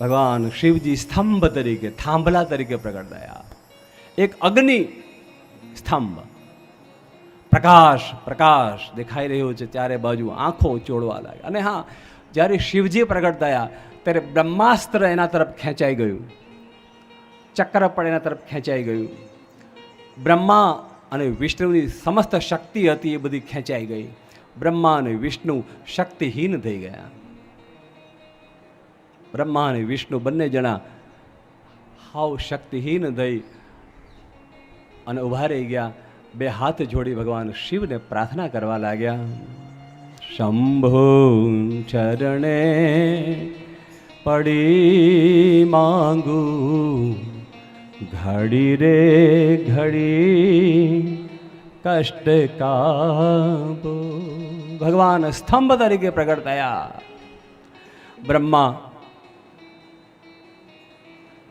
ભગવાન શિવજી સ્તંભ તરીકે, થાંભલા તરીકે પ્રગટ થયા એક અગ્નિ સ્તંભ. પ્રકાશ પ્રકાશ દેખાઈ રહ્યો છે ચારે બાજુ, આંખો ચોડવા લાગે અને હા, જ્યારે શિવજી પ્રગટ થયા ત્યારે બ્રહ્માસ્ત્ર એના તરફ ખેંચાઈ ગયું. ચક્ર પણ એના તરફ ખેંચાઈ ગયું. બ્રહ્મા અને વિષ્ણુની સમસ્ત શક્તિ હતી એ બધી ખેંચાઈ ગઈ. બ્રહ્મા અને વિષ્ણુ શક્તિહીન થઈ ગયા. બ્રહ્મા અને વિષ્ણુ બંને જણા હાવ શક્તિહીન થઈ અને ઊભા રહી ગયા. બે હાથ જોડી ભગવાન શિવને પ્રાર્થના કરવા લાગ્યા. શંભો ચરણે પડી માંગુ, ઘડી રે ઘડી કષ્ટ કાબો ભગવાન સ્તંભ તરીકે પ્રગટ થયા. બ્રહ્મા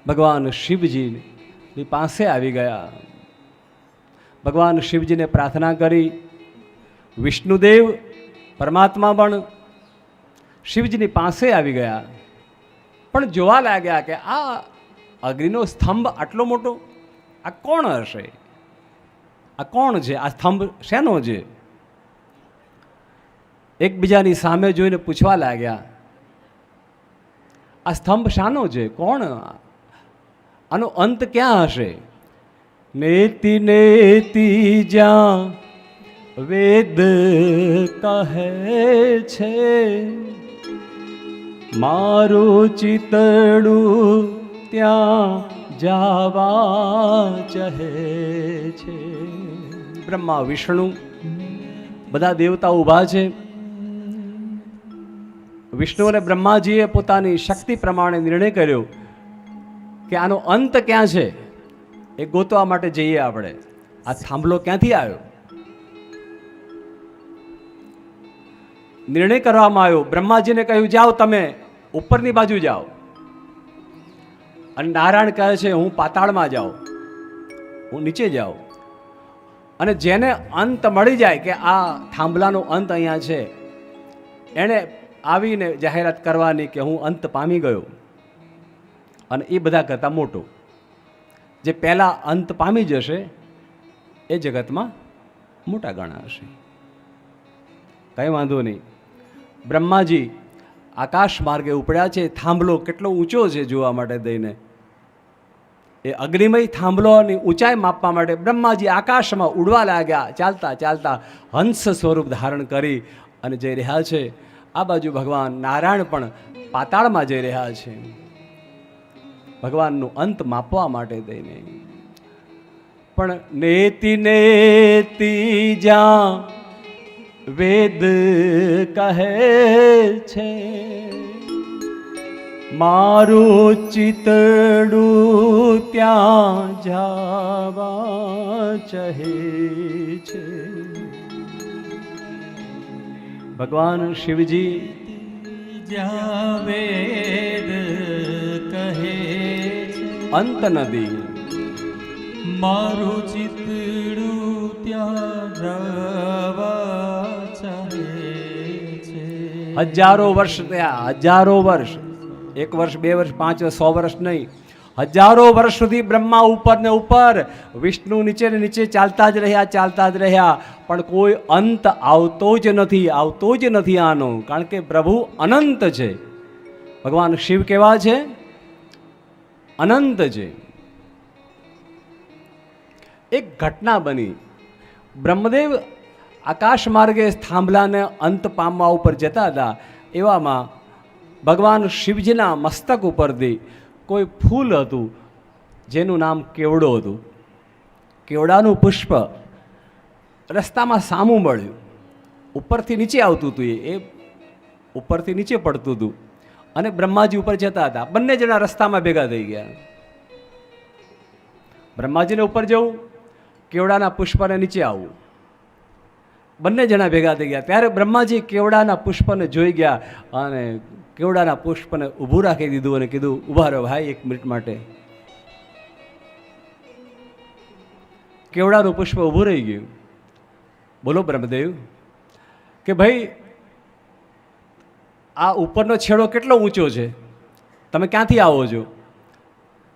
ભગવાન શિવજીની પાસે આવી ગયા. ભગવાન શિવજીને પ્રાર્થના કરી, વિષ્ણુદેવ, પરમાત્મા પણ શિવજીની પાસે આવી ગયા. પણ જોવા લાગ્યા કે આ અગ્નિનો સ્તંભ આટલો મોટો? આ કોણ હશે? આ કોણ છે? આ સ્તંભ શેનો છે? એકબીજાની સામે જોઈને પૂછવા લાગ્યા, આ સ્તંભ શાનો છે? કોણ? આનો અંત ક્યાં હશે? નેતિ નેતિ જ્યાં વેદ કહે છે મારું ચિતડું ત્યાં જાવા ચહે છે. બ્રહ્મા વિષ્ણુ બધા દેવતા ઊભા છે. વિષ્ણુ અને બ્રહ્માજીએ પોતાની શક્તિ પ્રમાણે નિર્ણય કર્યો. કે આનો અંત ક્યાં છે એ ગોતવા માટે જઈએ આપણે. આ થાંભલો ક્યાંથી આવ્યો? નિર્ણય કરવામાં આવ્યો. બ્રહ્માજીને કહ્યું, જાઓ તમે, ઉપરની બાજુ જાઓ. અને નારાયણ કહે છે, હું પાતાળમાં જાઉં. હું નીચે જાઉં. અને જેને અંત મળી જાય કે આ થાંભલાનો અંત અહીંયા છે, એણે આવીને જાહેરાત કરવાની કે હું અંત પામી ગયો. અને એ બધા કરતાં મોટો. જે પહેલાં અંત પામી જશે, એ જગતમાં મોટા ગણાશે કંઈ વાંધો નહીં. બ્રહ્માજી આકાશ માર્ગે ઉપડ્યા છે, થાંભલો કેટલો ઊંચો છે જોવા માટે દઈને. એ અગ્નિમય થાંભલોની ઊંચાઈ માપવા માટે બ્રહ્માજી આકાશમાં ઉડવા લાગ્યા, ચાલતા ચાલતા હંસ સ્વરૂપ ધારણ કરી અને જઈ રહ્યા છે. આ બાજુ ભગવાન નારાયણ પણ પાતાળમાં જઈ રહ્યા છે. ભગવાનનું અંત માપવા માટે દઈને. પણ નેતિ નેતિ જ્યાં વેદ કહે છે, મારું ચિતડું ત્યાં જાવા ચહે છે. ભગવાન શિવજી જ્યાં વેદ અંત નદી. મારું ચિતડું ત્યાં જવા ચાહે છે. હજારો વર્ષ થયા હજારો વર્ષ. એક વર્ષ બે વર્ષ પાંચ વર્ષ સો વર્ષ નહીં. હજારો વર્ષ સુધી બ્રહ્મા ઉપર ને ઉપર વિષ્ણુ નીચે ને નીચે ચાલતા જ રહ્યા ચાલતા જ રહ્યા. પણ કોઈ અંત આવતો જ નથી આવતો જ નથી આનો. કારણ કે પ્રભુ અનંત છે. ભગવાન શિવ કેવા છે? અનંત છે એક ઘટના બની. બ્રહ્મદેવ આકાશ માર્ગે થાંભલાને અંત પામવા ઉપર જતા હતા. એવામાં ભગવાન શિવજીના મસ્તક ઉપરથી કોઈ ફૂલ હતું, જેનું નામ કેવડો હતું. કેવડાનું પુષ્પ રસ્તામાં સામું મળ્યું. ઉપરથી નીચે આવતું હતું એ ઉપરથી નીચે પડતું હતું. અને બ્રહ્માજી ઉપર જતા હતા. બંને જણા રસ્તામાં ભેગા થઈ ગયા. બ્રહ્માજીને ઉપર જવું, કેવડાના પુષ્પને નીચે આવવું. બંને જણા ભેગા થઈ ગયા. ત્યારે બ્રહ્માજી કેવડાના પુષ્પને જોઈ ગયા અને કેવડાના પુષ્પને ઊભું રાખી દીધું અને કીધું ઊભા રહો ભાઈ, એક મિનિટ માટે. કેવડાનું પુષ્પ ઊભું રહી ગયું. બોલો બ્રહ્મદેવ, કે ભાઈ આ ઉપરનો છેડો કેટલો ઊંચો છે? તમે ક્યાંથી આવો છો?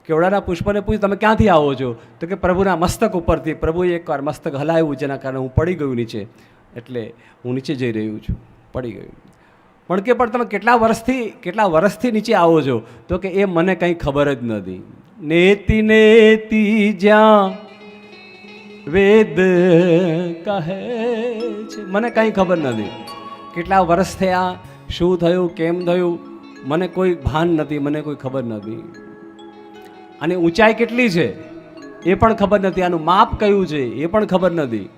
કેવડાના પુષ્પને પૂછ્યું, તમે ક્યાંથી આવો છો? તો કે પ્રભુના મસ્તક ઉપરથી, પ્રભુએ એકવાર મસ્તક હલાવ્યું જેના કારણે હું પડી ગયું નીચે, એટલે હું નીચે જઈ રહ્યું છું, પડી ગયું. પણ કે, પણ તમે કેટલા વર્ષથી કેટલા વર્ષથી નીચે આવો છો? તો કે એ મને કંઈ ખબર જ નથી. નેતિ, નેતી જ્યાં વેદ કહે છે, મને કંઈ ખબર નથી. કેટલા વર્ષ થયા શું થયું, કેમ થયું, મને કોઈ ભાન નથી, મને કોઈ ખબર નથી. અને ઊંચાઈ કેટલી છે, એ પણ ખબર નથી. આનું માપ કયું છે, એ પણ ખબર નથી.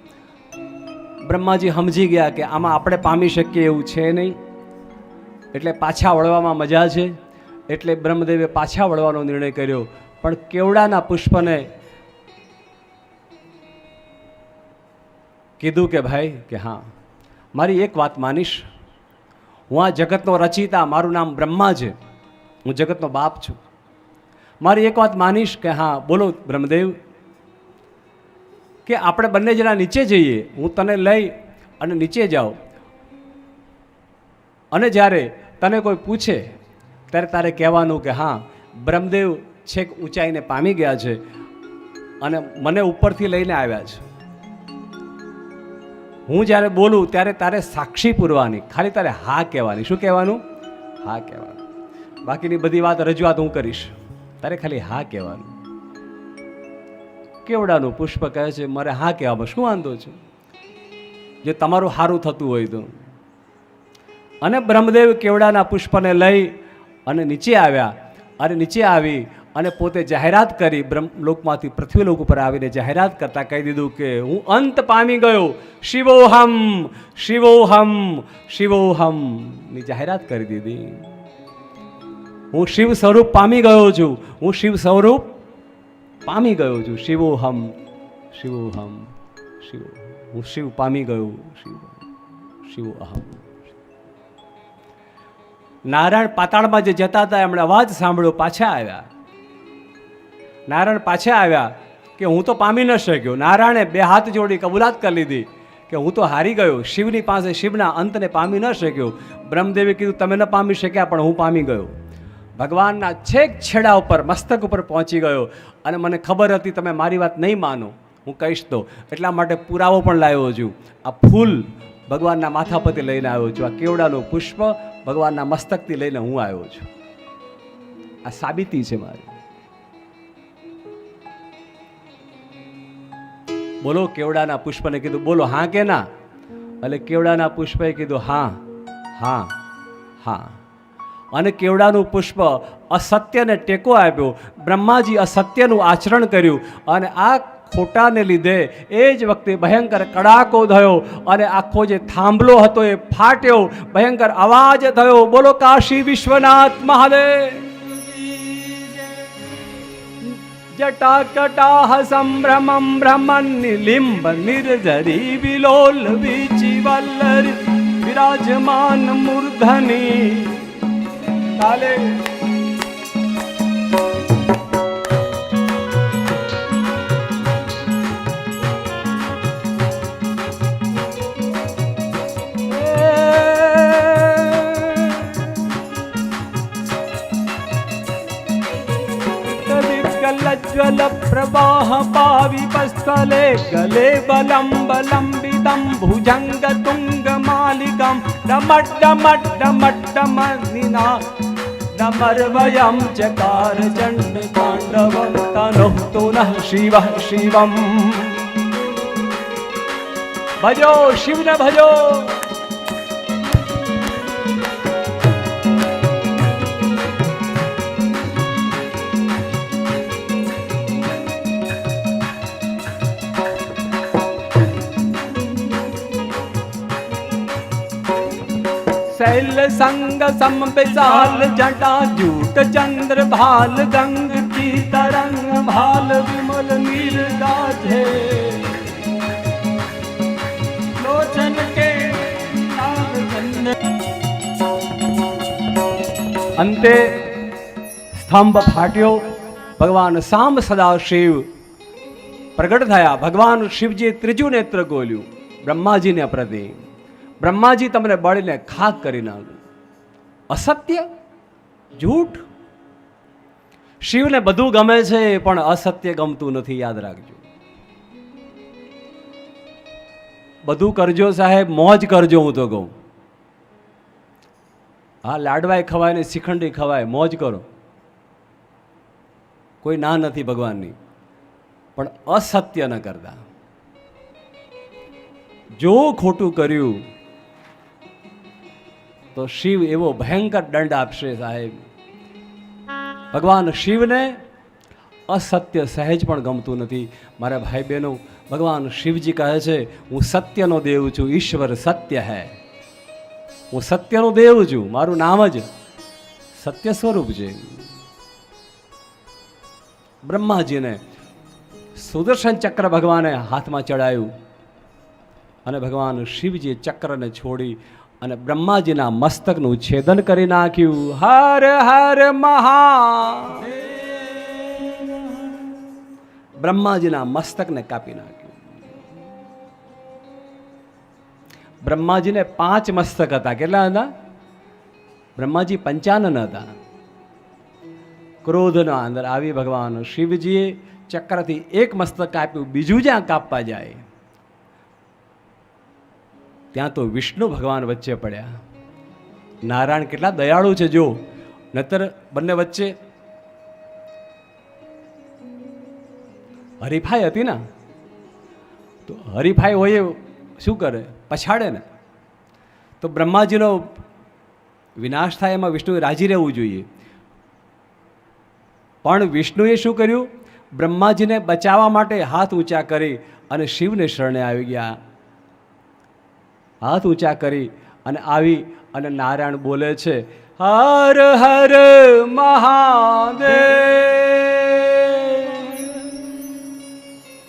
બ્રહ્માજી સમજી ગયા કે આમાં આપણે પામી શકીએ એવું છે નહીં. એટલે પાછા વળવામાં મજા છે. એટલે બ્રહ્મદેવે પાછા વળવાનો નિર્ણય કર્યો. પણ કેવડાના પુષ્પને કીધું કે ભાઈ, કે હા, મારી એક વાત માનીશ. હું આ જગતનો રચિતા, મારું નામ બ્રહ્મા છે. હું જગતનો બાપ છું. મારી એક વાત માનીશ કે હા, બોલો બ્રહ્મદેવ, કે આપણે બંને જણા નીચે જઈએ, હું તને લઈ અને નીચે જાઉં. અને જ્યારે તને કોઈ પૂછે, ત્યારે તારે કહેવાનું કે હા, બ્રહ્મદેવ છેક ઊંચાઈને પામી ગયા છે અને મને ઉપરથી લઈને આવ્યા છે. હું જ્યારે બોલું ત્યારે તારે સાક્ષી પૂરવાની, ખાલી તારે હા કહેવાની. શું કહેવાનું? હા કહેવાનું. બાકીની બધી વાત રજૂઆત હું કરીશ. તારે ખાલી હા કહેવાનું. કેવડાનું પુષ્પ કહે છે, મારે હા કહેવામાં શું વાંધો છે? જે તમારું સારું થતું હોય તો. અને બ્રહ્મદેવ કેવડાના પુષ્પને લઈ અને નીચે આવ્યા. અને નીચે આવી અને પોતે જાહેરાત કરી બ્રહ્મલોકમાંથી પૃથ્વીલોક ઉપર આવીને જાહેરાત કરતાં કહી દીધું કે હું અંત પામી ગયો. શિવોહમ શિવોહમ શિવોહમની જાહેરાત કરી દીધી. હું શિવ સ્વરૂપ પામી ગયો છું. હું શિવ સ્વરૂપ પામી ગયો છું. શિવોહમ શિવોહમ શિવ હું શિવ પામી ગયો. શિવ, શિવોહમ. નારાયણ પાતાળમાં જે જતા હતા એમણે અવાજ સાંભળ્યો, પાછા આવ્યા. નારાયણ પાછા આવ્યા કે હું તો પામી ન શક્યો. નારાયણે બે હાથ જોડી કબૂલાત કરી લીધી કે હું તો હારી ગયો. શિવની પાસે શિવના અંતને પામી ન શક્યો. બ્રહ્મદેવે કીધું, તમે ન પામી શક્યા, પણ હું પામી ગયો. ભગવાનના છેક છેડા ઉપર, મસ્તક ઉપર પહોંચી ગયો અને મને ખબર હતી, તમે મારી વાત નહીં માનો. હું કહીશ તો. એટલા માટે પુરાવો પણ લાવ્યો છું. આ ફૂલ ભગવાનના માથા પરથી લઈને આવ્યો છું. આ કેવડાનું પુષ્પ ભગવાનના મસ્તકથી લઈને હું આવ્યો છું. આ સાબિતી છે મારી. બોલો, કેવડાના પુષ્પને કીધું, બોલો, હા કે ના? એટલે કેવડાના પુષ્પે કીધું, હા હા હા. અને કેવડાનું પુષ્પ અસત્યને ટેકો આપ્યો, બ્રહ્માજી અસત્યનું આચરણ કર્યું અને આ ખોટાને લીધે એ જ વખતે ભયંકર કડાકો થયો અને આખો જે થાંભલો હતો એ ફાટ્યો, ભયંકર અવાજ થયો. બોલો, કાશી વિશ્વનાથ મહાદેવ. జటాకటాహ సంభ్రమం భ్రమన్ని లింబ నిర్ధరి విలోల్ వీచి వల్లరి విరాజమాన్ మూర్ధని కాలే ज्वलप्रवाहपाविपस्थले गले बलम्बलम्बितं भुजङ्गतुङ्गमालिकं बलम्बिदं भुजङ्गतुङ्गमालिकं न मट्टमट्टमट्टमग्निनायं चकारजण्डताण्डवतरोक्तु नः शिवः शिवम्। भजो शिवन भजो। शैल संग सम विशाल जटा जूट चंद्र भाल गंग की तरंग भाल विमल नील गाधे लोचन के लाल चंद्र અંતે સ્તંભ ફાટ્યો ભગવાન સાંબ સદા શિવ પ્રગટ થયા ભગવાન શિવજીએ ત્રીજું નેત્ર ગોલ્યું બ્રહ્માજીને પ્રતિ બ્રહ્માજી તમને બળીને ખાક કરી નાખ્યું અસત્ય? જૂઠ? શિવને બધું ગમે છે, પણ અસત્ય ગમતું નથી, યાદ રાખજો. બધું કરજો સાહેબ, મોજ કરજો હું તો કહું. હા, લાડવાય ખવાય ને શ્રીખંડી ખવાય, મોજ કરો. કોઈ ના નથી ભગવાનની. પણ અસત્ય ન કરતા. જો ખોટું કર્યું તો શિવ એવો ભયંકર દંડ આપશે સાહેબ. ભગવાન શિવને અસત્ય સહેજ પણ ગમતું નથી. મારા ભાઈ બહેનો ભગવાન શિવજી કહે છે, હું સત્યનો દેવ છું, ઈશ્વર સત્ય હૈ. હું સત્યનો દેવ છું, મારું નામ જ સત્ય સ્વરૂપ છે. બ્રહ્માજીને સુદર્શન ચક્ર ભગવાને હાથમાં ચડાયું અને ભગવાન શિવજીએ ચક્રને છોડી અને બ્રહ્માજીના મસ્તકનું છેદન કરી નાખ્યું. હર હર મહા બ્રહ્માજીના મસ્તકને કાપી નાખ્યું. બ્રહ્માજીને પાંચ મસ્તક હતા. કેટલા હતા? બ્રહ્માજી પંચાનન હતા. ક્રોધના અંદર આવી ભગવાન શિવજીએ ચક્રથી એક મસ્તક કાપ્યું. બીજું જ્યાં કાપવા જાય? ત્યાં તો વિષ્ણુ ભગવાન વચ્ચે પડ્યા. નારાયણ કેટલા દયાળુ છે જો નતર બંને વચ્ચે હરીફાઈ હતી ને? તો હરીફાઈ હોય શું કરે? પછાડે ને. તો બ્રહ્માજીનો વિનાશ થાય એમાં વિષ્ણુએ રાજી રહેવું જોઈએ. પણ વિષ્ણુએ શું કર્યું? બ્રહ્માજીને બચાવવા માટે હાથ ઊંચા કરી અને શિવને શરણે આવી ગયા. હાથ ઊંચા કરી અને આવી અને નારાયણ બોલે છે હર હર મહાદેવ.